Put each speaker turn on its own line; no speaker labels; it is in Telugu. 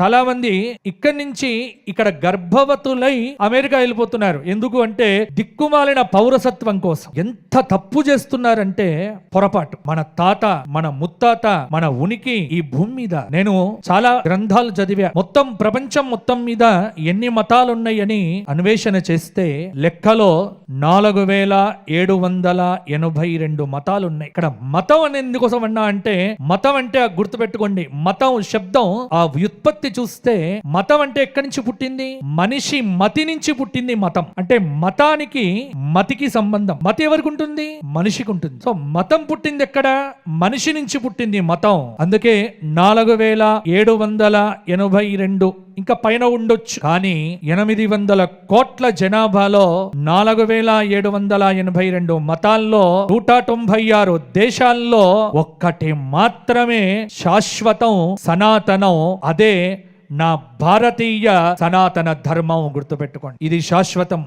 చాలా మంది ఇక్కడి నుంచి ఇక్కడ గర్భవతులై అమెరికా వెళ్ళిపోతున్నారు. ఎందుకు అంటే దిక్కుమాలిన పౌరసత్వం కోసం. ఎంత తప్పు చేస్తున్నారంటే పొరపాటు. మన తాత మన ముత్తాత మన ఉనికి ఈ భూమి మీద. నేను చాలా గ్రంథాలు చదివా. మొత్తం ప్రపంచం మొత్తం మీద ఎన్ని మతాలున్నాయని అన్వేషణ చేస్తే లెక్కలో నాలుగు వేల ఏడు వందల ఎనభై రెండు మతాలు ఉన్నాయి ఇక్కడ మతం అని ఎందుకోసం అన్నా అంటే మతం అంటే ఆ గుర్తుపెట్టుకోండి. మతం శబ్దం ఆ వ్యుత్పత్తి చూస్తే మతం అంటే ఎక్కడి నుంచి పుట్టింది? మనిషి మతి నుంచి పుట్టింది మతం. అంటే మతానికి మతికి సంబంధం. మతి ఎవరికి ఉంటుంది మనిషికి ఉంటుంది సో మతం పుట్టింది ఎక్కడ? మనిషి నుంచి పుట్టింది మతం. అందుకే నాలుగు వేల ఏడు వందల ఎనభై రెండు ఇంకా పైన ఉండొచ్చు. కానీ ఎనిమిది వందల కోట్ల జనాభాలో నాలుగు వేల వేల ఏడు వందల ఎనభై రెండు మతాల్లో నూట తొంభై ఆరు దేశాల్లో ఒక్కటి మాత్రమే శాశ్వతం సనాతనం. అదే నా భారతీయ సనాతన ధర్మం గుర్తుపెట్టుకోండి. ఇది శాశ్వతం.